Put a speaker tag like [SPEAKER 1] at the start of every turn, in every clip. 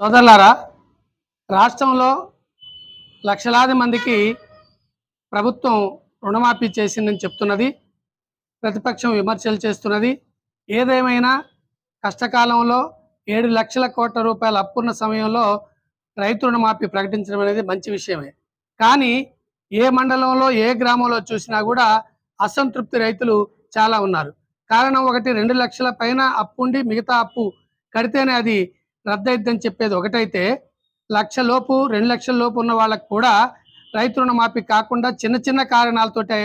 [SPEAKER 1] సోదరులారా రాష్ట్రంలో లక్షలాది మందికి ప్రభుత్వం రుణమాఫీ చేసిందని చెప్తున్నది ప్రతిపక్షం విమర్శలు చేస్తున్నది. ఏదేమైనా కష్టకాలంలో ఏడు లక్షల కోట్ల రూపాయల అప్పున్న సమయంలో రైతు రుణమాఫీ ప్రకటించడం అనేది మంచి విషయమే. కానీ ఏ మండలంలో ఏ గ్రామంలో చూసినా కూడా అసంతృప్తి రైతులు చాలా ఉన్నారు. కారణం ఒకటి రెండు లక్షల పైన అప్పు ఉండి మిగతా అప్పు కడితేనే అది రద్దయిద్దని చెప్పేది ఒకటైతే లక్ష లోపు రెండు లక్షల లోపు ఉన్న వాళ్ళకు కూడా రైతు రుణమాఫీ కాకుండా చిన్న చిన్న కారణాలతోటి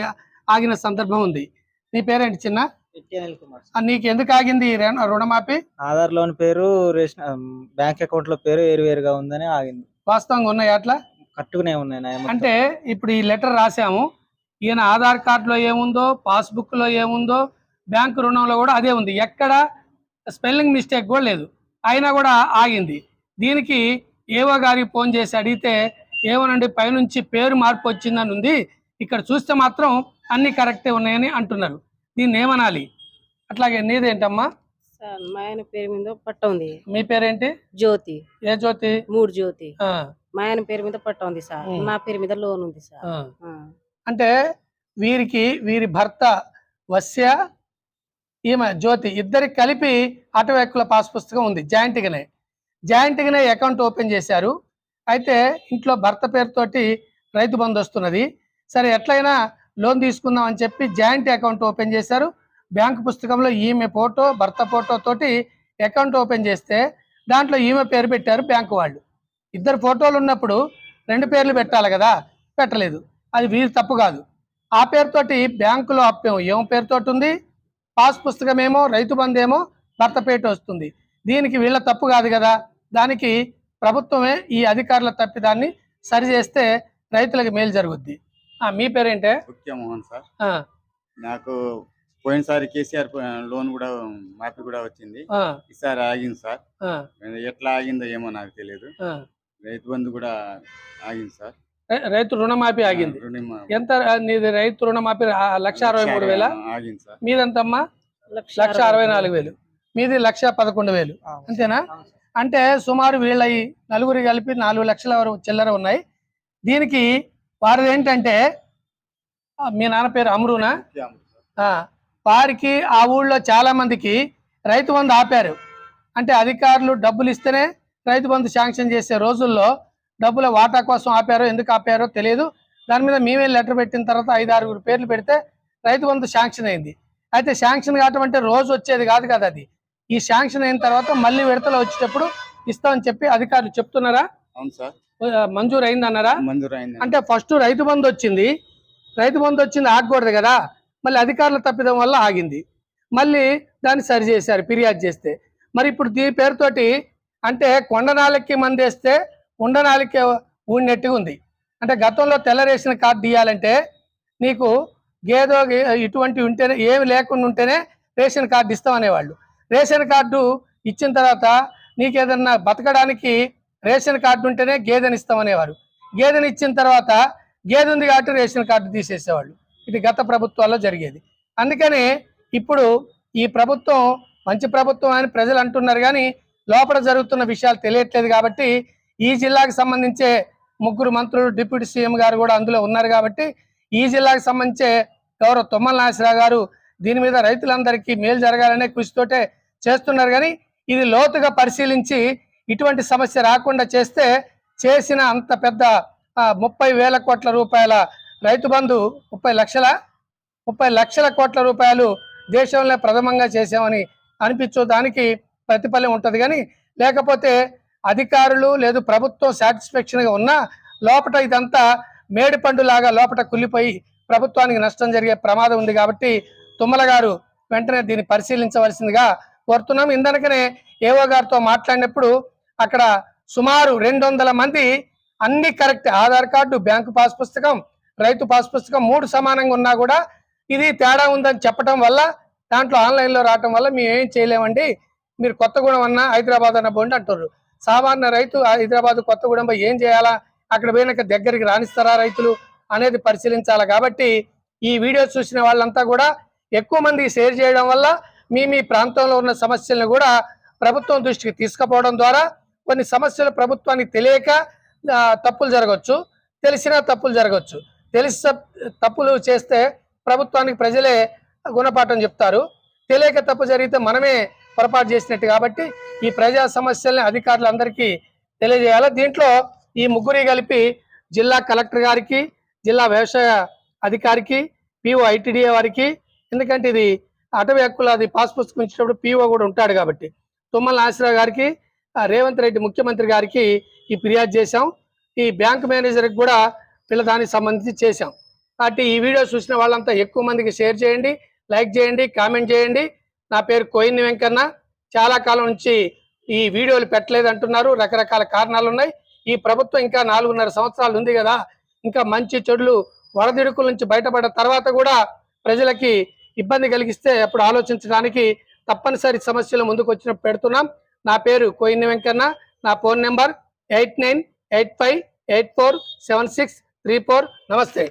[SPEAKER 1] ఆగిన సందర్భం ఉంది. నీ పేరేంటి చిన్న? నీకు ఎందుకు ఆగింది రుణమాఫీ?
[SPEAKER 2] ఆధార్ లోన్ పేరు రేషన్ బ్యాంక్ అకౌంట్లో పేరు వేరు వేరుగా ఉందని ఆగింది.
[SPEAKER 1] వాస్తవంగా ఉన్నాయి అట్లా?
[SPEAKER 2] కట్టుకునే ఉన్నాయి.
[SPEAKER 1] అంటే ఇప్పుడు ఈ లెటర్ రాసాము ఈయన ఆధార్ కార్డులో ఏముందో పాస్బుక్లో ఏముందో బ్యాంకు రుణంలో కూడా అదే ఉంది. ఎక్కడ స్పెల్లింగ్ మిస్టేక్ కూడా లేదు. అయినా కూడా ఆగింది. దీనికి ఏవో గారికి ఫోన్ చేసి అడిగితే ఏమోనండి పైనుంచి పేరు మార్పు వచ్చిందని ఉంది. ఇక్కడ చూస్తే మాత్రం అన్ని కరెక్టే ఉన్నాయని అంటున్నారు. దీన్ని ఏమనాలి? అట్లాగే నీదేంటమ్మా
[SPEAKER 3] సార్ మా ఆయన పేరు మీద పట్ట ఉంది.
[SPEAKER 1] మీ పేరేంటి?
[SPEAKER 3] జ్యోతి.
[SPEAKER 1] ఏ జ్యోతి?
[SPEAKER 3] మూడు జ్యోతి. మా ఆయన పేరు మీద పట్ట ఉంది సార్. నా పేరు మీద లోన్ ఉంది సార్.
[SPEAKER 1] అంటే వీరికి వీరి భర్త వస్య ఈమె జ్యోతి ఇద్దరికి కలిపి అటవెక్కుల పాస్ పుస్తకం ఉంది జాయింట్గానే. జాయింట్గానే అకౌంట్ ఓపెన్ చేశారు. అయితే ఇంట్లో భర్త పేరుతోటి రైతు బంధు వస్తున్నది. సరే ఎట్లయినా లోన్ తీసుకుందాం అని చెప్పి జాయింట్ అకౌంట్ ఓపెన్ చేశారు. బ్యాంకు పుస్తకంలో ఈమె ఫోటో భర్త ఫోటో తోటి అకౌంట్ ఓపెన్ చేస్తే దాంట్లో ఈమె పేరు పెట్టారు బ్యాంకు వాళ్ళు. ఇద్దరు ఫోటోలు ఉన్నప్పుడు రెండు పేర్లు పెట్టాలి కదా పెట్టలేదు. అది వీరి తప్పు కాదు. ఆ పేరుతోటి బ్యాంకులో అప్పేమో ఏం పేరుతోటి ఉంది. పాస్ పుస్తకం ఏమో రైతు బంధు ఏమో భర్త పేట వస్తుంది. దీనికి వీళ్ళ తప్పు కాదు కదా. దానికి ప్రభుత్వమే ఈ అధికారుల తప్పిదాన్ని సరి చేస్తే రైతులకు మేలు జరుగుద్ది. మీ పేరేంటే?
[SPEAKER 4] మోహన్ సార్. నాకు పోయినసారి కేసీఆర్ లోన్ కూడా మాఫీ కూడా వచ్చింది. ఈసారి ఆగింది సార్. ఎట్లా ఆగిందో ఏమో నాకు తెలియదు. రైతు బంధు కూడా ఆగింది సార్.
[SPEAKER 1] రైతు రుణమాఫీ ఆగింది. ఎంత నీది రైతు రుణమాఫీ లక్ష అరవై మూడు వేల? మీదంతమ్మా? లక్ష అరవై నాలుగు వేలు. మీది లక్ష పదకొండు వేలు. అంతేనా. అంటే సుమారు వీళ్ళ ఈ నలుగురు కలిపి నాలుగు లక్షల వరకు చిల్లర ఉన్నాయి. దీనికి వారిది ఏంటంటే మీ నాన్న పేరు అమరునా? వారికి ఆ ఊళ్ళో చాలా మందికి రైతు బంధు ఆపారు. అంటే అధికారులు డబ్బులు ఇస్తేనే రైతు బంధు శాంక్షన్ చేసే రోజుల్లో డబ్బుల వాటా కోసం ఆపారో ఎందుకు ఆపారో తెలియదు దాని మీద మేమే లెటర్ పెట్టిన తర్వాత ఐదు ఆరుగురు పేర్లు పెడితే రైతు బంధు శాంక్షన్ అయింది. అయితే శాంక్షన్ కావటం అంటే రోజు వచ్చేది కాదు కదా అది. ఈ శాంక్షన్ అయిన తర్వాత మళ్ళీ విడతలో వచ్చేటప్పుడు ఇస్తామని చెప్పి అధికారులు చెప్తున్నారా?
[SPEAKER 4] అవును సార్.
[SPEAKER 1] మంజూరు అయిందన్నారా
[SPEAKER 4] మంజూరు అయింది.
[SPEAKER 1] అంటే ఫస్ట్ రైతు బంధు వచ్చింది. రైతు బంధు వచ్చింది ఆగకూడదు కదా. మళ్ళీ అధికారుల తప్పిదం వల్ల ఆగింది. మళ్ళీ దాన్ని సరి చేశారు ఫిర్యాదు చేస్తే. మరి ఇప్పుడు దీని పేరుతోటి అంటే కొండనాలకి మందేస్తే ఉండనాలకి ఊడినట్టుగా ఉంది. అంటే గతంలో తెల్ల రేషన్ కార్డు ఇవ్వాలంటే నీకు గేదో ఇటువంటి ఉంటేనే ఏమి లేకుండా ఉంటేనే రేషన్ కార్డు ఇస్తామనేవాళ్ళు. రేషన్ కార్డు ఇచ్చిన తర్వాత నీకు ఏదన్నా బతకడానికి రేషన్ కార్డు ఉంటేనే గేదెని ఇస్తామనేవారు. గేదెని ఇచ్చిన తర్వాత గేదె ఉంది కాబట్టి రేషన్ కార్డు తీసేసేవాళ్ళు. ఇది గత ప్రభుత్వాల్లో జరిగేది. అందుకని ఇప్పుడు ఈ ప్రభుత్వం మంచి ప్రభుత్వం అని ప్రజలు అంటున్నారు కానీ లోపల జరుగుతున్న విషయాలు తెలియట్లేదు కాబట్టి ఈ జిల్లాకు సంబంధించే ముగ్గురు మంత్రులు డిప్యూటీ సీఎం గారు కూడా అందులో ఉన్నారు కాబట్టి ఈ జిల్లాకు సంబంధించే గౌరవ తుమ్మల నాగేశ్వరరావు గారు దీని మీద రైతులందరికీ మేలు జరగాలనే కృషితోటే చేస్తున్నారు. కానీ ఇది లోతుగా పరిశీలించి ఇటువంటి సమస్య రాకుండా చేస్తే చేసిన అంత పెద్ద ముప్పై వేల కోట్ల రూపాయల రైతు బంధు ముప్పై లక్షల ముప్పై లక్షల కోట్ల రూపాయలు దేశంలో ప్రథమంగా చేసామని అనిపించో దానికి ప్రతిఫలం ఉంటుంది. కానీ లేకపోతే అధికారులు లేదు ప్రభుత్వం సాటిస్ఫాక్షన్గా ఉన్నా లోపట ఇదంతా మేడిపండు లాగా లోపట కుళ్ళిపోయి ప్రభుత్వానికి నష్టం జరిగే ప్రమాదం ఉంది కాబట్టి తుమ్మల గారు వెంటనే దీన్ని పరిశీలించవలసిందిగా కోరుతున్నాం. ఇందనకనే ఏవో గారితో మాట్లాడినప్పుడు అక్కడ సుమారు రెండు వందల మంది అన్ని correct Aadhaar card bank pass పుస్తకం రైతు పాస్ పుస్తకం మూడు సమానంగా ఉన్నా కూడా ఇది తేడా ఉందని చెప్పడం వల్ల దాంట్లో ఆన్లైన్లో రావటం వల్ల మేము ఏం చేయలేమండి. మీరు కొత్తగూడెం అన్నా హైదరాబాద్ అన్న బోండి అంటారు సామాన్య రైతు హైదరాబాద్ కొత్తగూడెంపై ఏం చేయాలా? అక్కడ పోయినాక దగ్గరికి రాణిస్తారా రైతులు అనేది పరిశీలించాలి. కాబట్టి ఈ వీడియో చూసిన వాళ్ళంతా కూడా ఎక్కువ మంది షేర్ చేయడం వల్ల మీ మీ ప్రాంతంలో ఉన్న సమస్యలను కూడా ప్రభుత్వం దృష్టికి తీసుకుపోవడం ద్వారా కొన్ని సమస్యలు ప్రభుత్వానికి తెలియక తప్పులు జరగవచ్చు తెలిసినా తప్పులు జరగవచ్చు తెలిసి తప్పులు చేస్తే ప్రభుత్వానికి ప్రజలే గుణపాఠం చెప్తారు. తెలియక తప్పు జరిగితే మనమే పొరపాటు చేసినట్టు కాబట్టి ఈ ప్రజా సమస్యల్ని అధికారులందరికీ తెలియజేయాలి. దీంట్లో ఈ ముగ్గురి కలిపి జిల్లా కలెక్టర్ గారికి జిల్లా వ్యవసాయ అధికారికి పిఓ ఐటీడీఏ వారికి ఎందుకంటే ఇది అటవీ హక్కుల అది పాస్ పుస్తకం ఇచ్చినప్పుడు పిఓ కూడా ఉంటాడు కాబట్టి. తుమ్మల నాసిరావు గారికి రేవంత్ రెడ్డి ముఖ్యమంత్రి గారికి ఈ ఫిర్యాదు చేశాం. ఈ బ్యాంక్ మేనేజర్కి కూడా పిల్లదానికి సంబంధించి చేశాం. కాబట్టి ఈ వీడియో చూసిన వాళ్ళంతా ఎక్కువ మందికి షేర్ చేయండి లైక్ చేయండి కామెంట్ చేయండి. నా పేరు కోయిని వెంకన్న. చాలా కాలం నుంచి ఈ వీడియోలు పెట్టలేదు అంటున్నారు. రకరకాల కారణాలు ఉన్నాయి ఈ ప్రభుత్వం ఇంకా నాలుగున్నర సంవత్సరాలు ఉంది కదా. ఇంకా మంచి చెడులు వడదిడుకుల నుంచి బయటపడిన తర్వాత కూడా ప్రజలకి ఇబ్బంది కలిగిస్తే అప్పుడు ఆలోచించడానికి తప్పనిసరి సమస్యలు ముందుకు వచ్చినప్పుడు పెడుతున్నాం. నా పేరు కోయిని వెంకన్న. నా phone number eight nine eight five eight four seven six three four. నమస్తే.